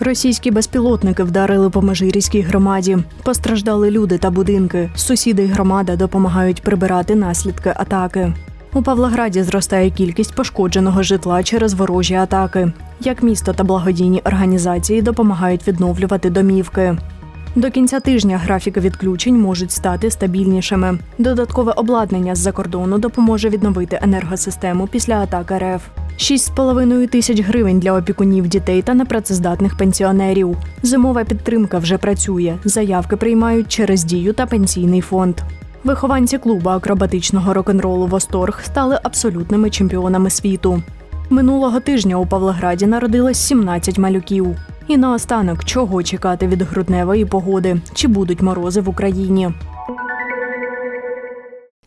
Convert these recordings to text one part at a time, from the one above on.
Російські безпілотники вдарили по Межирівській громаді. Постраждали люди та будинки. Сусіди й громада допомагають прибирати наслідки атаки. У Павлограді зростає кількість пошкодженого житла через ворожі атаки. Як місто та благодійні організації допомагають відновлювати домівки. До кінця тижня графіки відключень можуть стати стабільнішими. Додаткове обладнання з-за кордону допоможе відновити енергосистему після атак РФ. 6,5 тисяч гривень для опікунів дітей та непрацездатних пенсіонерів. Зимова підтримка вже працює. Заявки приймають через дію та пенсійний фонд. Вихованці клубу акробатичного рок-н-ролу Восторг стали абсолютними чемпіонами світу. Минулого тижня у Павлограді народилось 17 малюків. І наостанок, чого чекати від грудневої погоди? Чи будуть морози в Україні?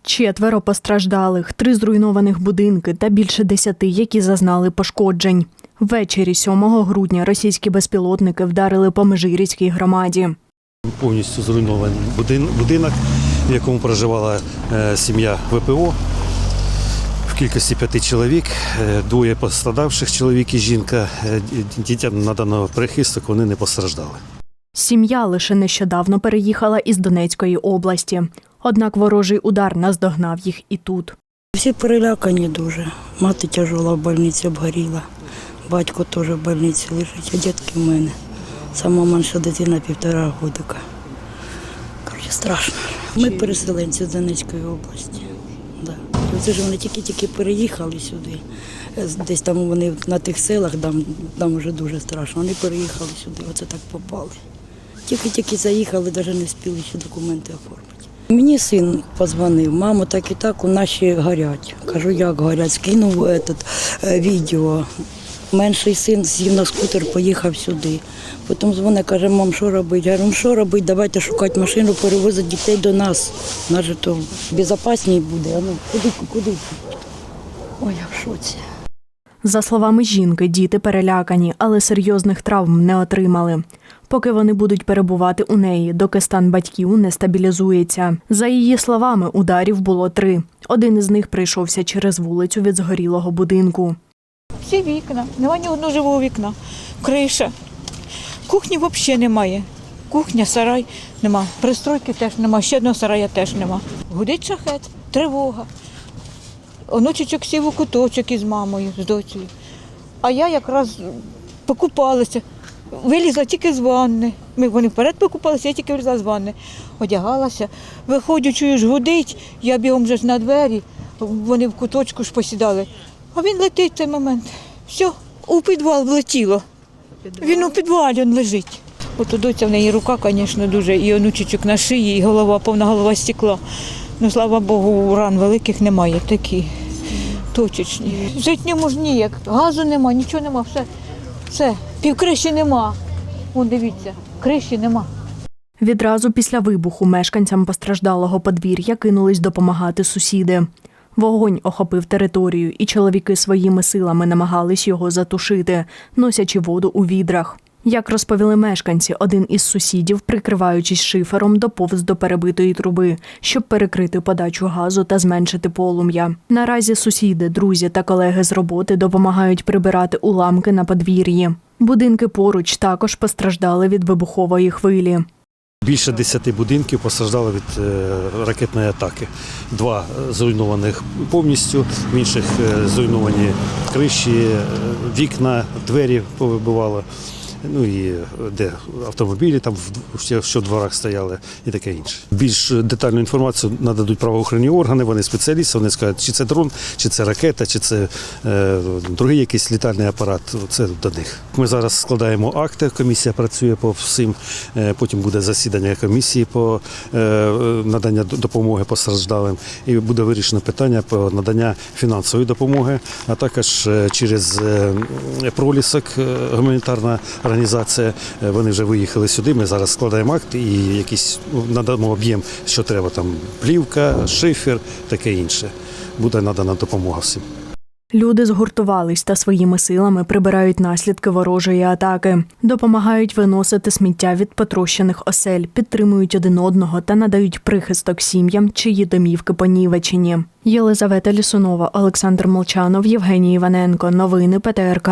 Четверо постраждалих, три зруйнованих будинки та більше десяти, які зазнали пошкоджень. Ввечері 7 грудня російські безпілотники вдарили по Межирівській громаді. повністю зруйнований будин- будинок, в якому проживала е, сім'я ВПО кількості п'яти чоловік, е, двоє пострадавших чоловік і жінка. Е, ді- Дітям надано прихисток, вони не постраждали. Сім'я лише нещодавно переїхала із Донецької області. Однак ворожий удар наздогнав їх і тут. Всі перелякані дуже. Мати тяжела в больниці обгоріла. Батько теж в больниці лежить, а дітки в мене. Сама менша дитина півтора годика. Коротше, страшно. Ми переселенці з Донецької області. Оце ж вони тільки-тільки переїхали сюди. Е, Десь там вони на тих селах, там, там вже дуже страшно. Вони переїхали сюди, оце так попали. Тільки-тільки заїхали, навіть не встигли ще документи оформити. Мені син позвонив, мамо, так і так у ще горять. Кажу, як горять, скинув этот, е, відео. Менший син сів на скутер, поїхав сюди. Потім дзвонить, каже, мам, що робити? Я «Ну, що робити, давайте шукати машину, перевозити дітей до нас. Наже то безпечніше буде. Ну, куди, куди? Ой, я в шоці. За словами жінки, діти перелякані, але серйозних травм не отримали. Поки вони будуть перебувати у неї, доки стан батьків не стабілізується. За її словами, ударів було три. Один із них прийшовся через вулицю від згорілого будинку. Всі вікна, немає ні одного живого вікна. Криша. Кухні взагалі немає. Кухня, сарай нема. Пристройки теж нема, ще одного сарая теж нема. Гудить шахет, тривога. Онучечок сів у куточок із мамою, з дочею. А я якраз покупалася, вилізла тільки з ванни. Ми вони вперед покупалися, я тільки вилізла з ванни. Одягалася, виходжу, чую, ж гудить, я бігом вже ж на двері, вони в куточку ж посідали. А він летить в цей момент. Все, у підвал влетіло. Він у підвалі він лежить. От у доця в неї рука, звісно, дуже, і онучечок на шиї, і голова, повна голова стекла. Ну, слава Богу, ран великих немає, такі точечні. Жити не можна ніяк, газу нема, нічого нема, все, все, півкриші нема. Вон дивіться, криші нема. Відразу після вибуху мешканцям постраждалого подвір'я кинулись допомагати сусіди. Вогонь охопив територію, і чоловіки своїми силами намагались його затушити, носячи воду у відрах. Як розповіли мешканці, один із сусідів, прикриваючись шифером, доповз до перебитої труби, щоб перекрити подачу газу та зменшити полум'я. Наразі сусіди, друзі та колеги з роботи допомагають прибирати уламки на подвір'ї. Будинки поруч також постраждали від вибухової хвилі. Більше десяти будинків постраждали від е, ракетної атаки. Два е, зруйнованих повністю, в інших е, зруйновані криші, вікна, двері повибивало. Ну і е, де автомобілі там що в дворах стояли і таке інше. Більш детальну інформацію нададуть правоохоронні органи, вони спеціалісти, вони скажуть, чи це дрон, чи це ракета, чи це е, другий якийсь літальний апарат. Це до них. Ми зараз складаємо акти, комісія працює по всім. Е, Потім буде засідання комісії по е, надання допомоги постраждалим, і буде вирішено питання по надання фінансової допомоги, а також е, через е, пролісок е, гуманітарна. Е, Вони вже виїхали сюди. Ми зараз складаємо акт і якийсь ну, надамо об'єм, що треба там плівка, шифер, таке інше. Буде надана допомога всім. Люди згуртувались та своїми силами прибирають наслідки ворожої атаки, допомагають виносити сміття від потрощених осель, підтримують один одного та надають прихисток сім'ям, чиї домівки понівечені. Єлизавета Лісунова, Олександр Молчанов, Євгеній Іваненко. Новини ПТРК.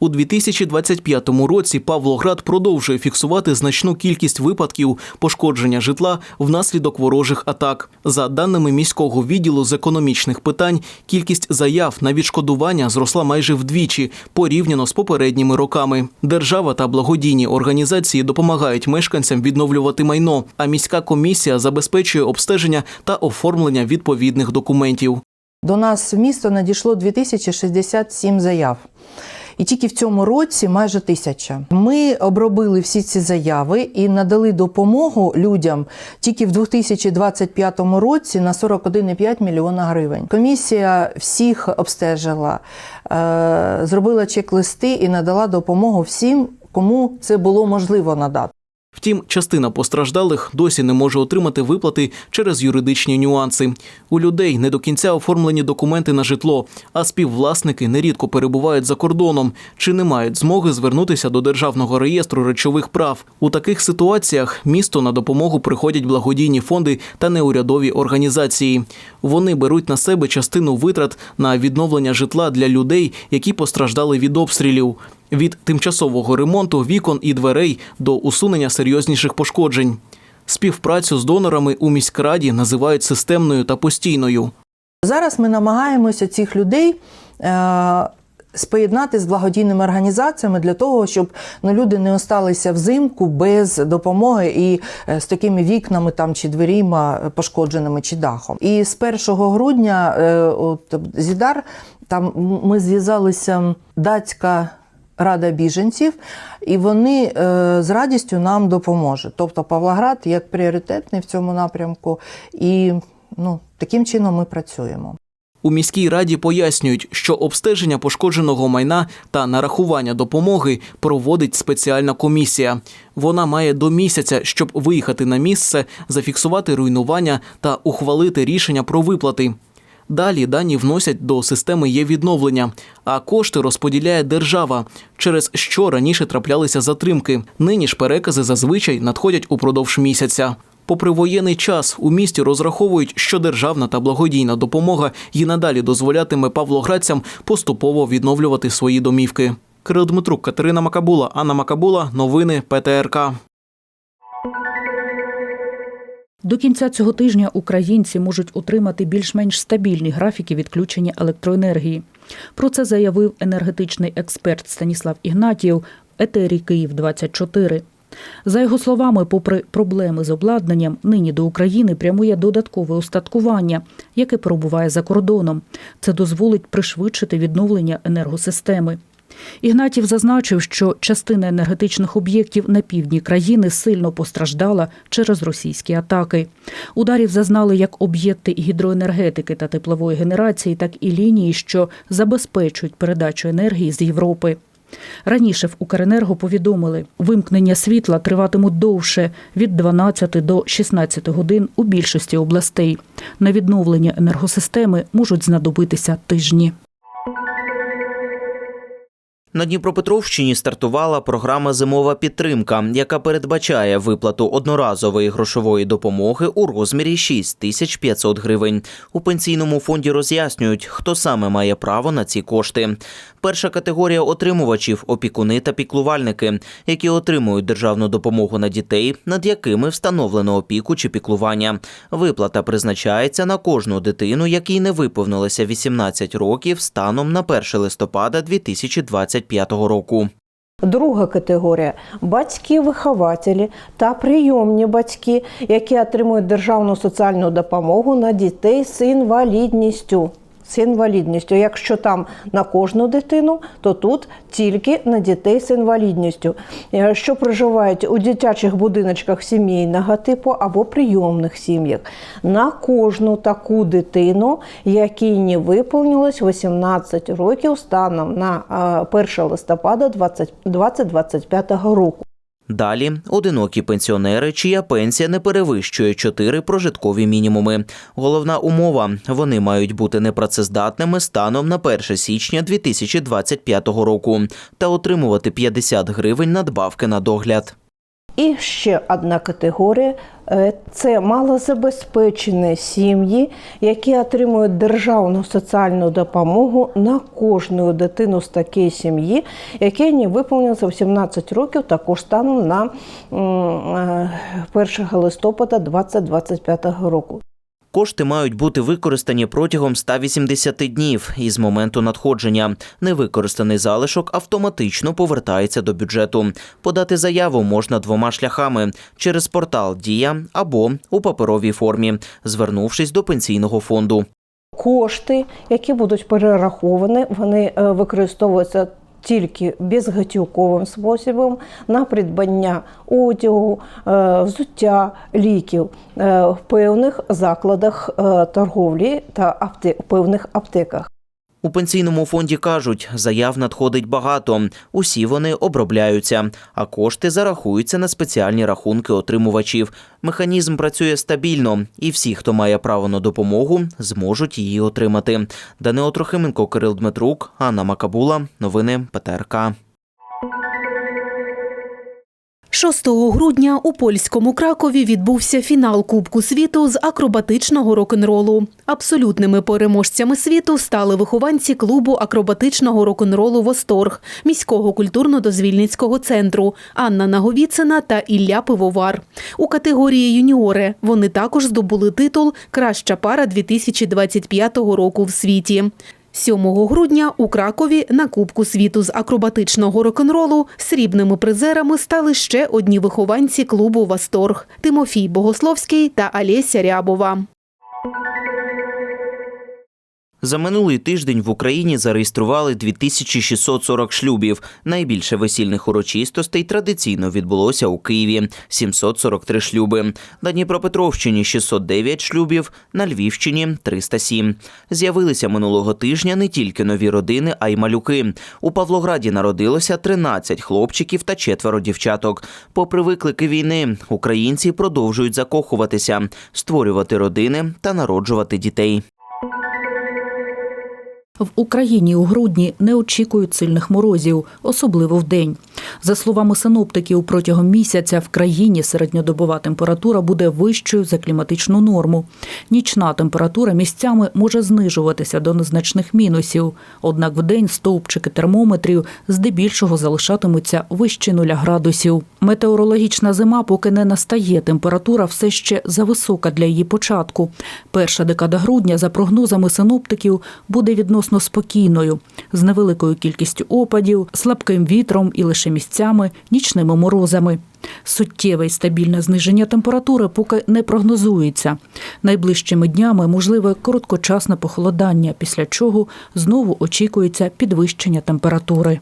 У 2025 році Павлоград продовжує фіксувати значну кількість випадків пошкодження житла внаслідок ворожих атак. За даними міського відділу з економічних питань, кількість заяв на відшкодування зросла майже вдвічі порівняно з попередніми роками. Держава та благодійні організації допомагають мешканцям відновлювати майно, а міська комісія забезпечує обстеження та оформлення відповідних документів. До нас в місто надійшло 2067 заяв. І тільки в цьому році майже тисяча. Ми обробили всі ці заяви і надали допомогу людям тільки в 2025 році на 41,5 мільйона гривень. Комісія всіх обстежила, е, зробила чек-листи і надала допомогу всім, кому це було можливо надати. Втім, частина постраждалих досі не може отримати виплати через юридичні нюанси. У людей не до кінця оформлені документи на житло, а співвласники нерідко перебувають за кордоном чи не мають змоги звернутися до державного реєстру речових прав. У таких ситуаціях місто на допомогу приходять благодійні фонди та неурядові організації. Вони беруть на себе частину витрат на відновлення житла для людей, які постраждали від обстрілів. Від тимчасового ремонту вікон і дверей до усунення серйозніших пошкоджень. Співпрацю з донорами у міськраді називають системною та постійною. Зараз ми намагаємося цих людей. Е- Споєднати з благодійними організаціями для того, щоб ну, люди не осталися взимку без допомоги і е, з такими вікнами там чи дверима е, пошкодженими чи дахом. І з 1 грудня е, от, Зідар там ми зв'язалися датська рада біженців, і вони е, з радістю нам допоможуть. Тобто Павлоград як пріоритетний в цьому напрямку, і ну, таким чином ми працюємо. У міській раді пояснюють, що обстеження пошкодженого майна та нарахування допомоги проводить спеціальна комісія. Вона має до місяця, щоб виїхати на місце, зафіксувати руйнування та ухвалити рішення про виплати. Далі дані вносять до системи є відновлення, а кошти розподіляє держава, через що раніше траплялися затримки. Нині ж перекази зазвичай надходять упродовж місяця. Попри воєнний час у місті розраховують, що державна та благодійна допомога і надалі дозволятиме павлоградцям поступово відновлювати свої домівки. Кирил Дмитрук, Катерина Макабула, Анна Макабула. Новини ПТРК. До кінця цього тижня українці можуть отримати більш-менш стабільні графіки відключення електроенергії. Про це заявив енергетичний експерт Станіслав Ігнатієв в етері Київ 24 За його словами, попри проблеми з обладнанням, нині до України прямує додаткове устаткування, яке перебуває за кордоном. Це дозволить пришвидшити відновлення енергосистеми. Ігнатів зазначив, що частина енергетичних об'єктів на півдні країни сильно постраждала через російські атаки. Ударів зазнали як об'єкти гідроенергетики та теплової генерації, так і лінії, що забезпечують передачу енергії з Європи. Раніше в Укренерго повідомили, вимкнення світла триватимуть довше від 12 до 16 годин у більшості областей. На відновлення енергосистеми можуть знадобитися тижні. На Дніпропетровщині стартувала програма Зимова підтримка, яка передбачає виплату одноразової грошової допомоги у розмірі 6500 гривень. У пенсійному фонді роз'яснюють, хто саме має право на ці кошти. Перша категорія отримувачів опікуни та піклувальники, які отримують державну допомогу на дітей, над якими встановлено опіку чи піклування. Виплата призначається на кожну дитину, якій не виповнилося 18 років станом на 1 листопада 2025 року. Друга категорія батьки-вихователі та прийомні батьки, які отримують державну соціальну допомогу на дітей з інвалідністю. З інвалідністю. Якщо там на кожну дитину, то тут тільки на дітей з інвалідністю, е, що проживають у дитячих будиночках сімейного типу або прийомних сім'ях. На кожну таку дитину, якій не виповнилось 18 років станом на е, 1 листопада 20- 2025 року. Далі одинокі пенсіонери, чия пенсія не перевищує 4 прожиткові мінімуми. Головна умова вони мають бути непрацездатними станом на 1 січня 2025 року та отримувати 50 гривень надбавки на догляд. І ще одна категорія е, це малозабезпечені сім'ї, які отримують державну соціальну допомогу на кожну дитину з такої сім'ї, яке не виповнилося 18 років, також станом на е, 1 листопада 2025 року. Кошти мають бути використані протягом 180 днів із моменту надходження. Невикористаний залишок автоматично повертається до бюджету. Подати заяву можна двома шляхами: через портал Дія або у паперовій формі, звернувшись до пенсійного фонду. Кошти, які будуть перераховані, вони е, використовуються тільки безготівковим способом на придбання одягу, е, взуття, ліків е, в певних закладах е, торговлі та апте- певних аптеках. У пенсійному фонді кажуть, заяв надходить багато. Усі вони обробляються, а кошти зарахуються на спеціальні рахунки отримувачів. Механізм працює стабільно, і всі, хто має право на допомогу, зможуть її отримати. Данило Трохименко, Кирил Дмитрук, Анна Макабула. Новини ПТРК. 6 грудня у польському Кракові відбувся фінал Кубку світу з акробатичного рок-н-ролу. Абсолютними переможцями світу стали вихованці клубу акробатичного рок-н-ролу Восторг міського культурно-дозвільницького центру Анна Наговіцина та Ілля Пивовар. У категорії юніори вони також здобули титул Краща пара 2025 року в світі. 7 грудня у Кракові на Кубку світу з акробатичного рок-н-ролу срібними призерами стали ще одні вихованці клубу Восторг Тимофій Богословський та Олеся Рябова. За минулий тиждень в Україні зареєстрували 2640 шлюбів. Найбільше весільних урочистостей традиційно відбулося у Києві 743 шлюби. На Дніпропетровщині 609 шлюбів, на Львівщині 307. З'явилися минулого тижня не тільки нові родини, а й малюки. У Павлограді народилося 13 хлопчиків та четверо дівчаток. Попри виклики війни, українці продовжують закохуватися, створювати родини та народжувати дітей. В Україні у грудні не очікують сильних морозів, особливо вдень. За словами синоптиків, протягом місяця в країні середньодобова температура буде вищою за кліматичну норму. Нічна температура місцями може знижуватися до незначних мінусів. Однак вдень стовпчики термометрів здебільшого залишатимуться вище нуля градусів. Метеорологічна зима поки не настає. Температура все ще зависока для її початку. Перша декада грудня, за прогнозами синоптиків, буде відносно спокійною, з невеликою кількістю опадів, слабким вітром і лише місцями нічними морозами. Суттєве й стабільне зниження температури поки не прогнозується. Найближчими днями можливе короткочасне похолодання, після чого знову очікується підвищення температури.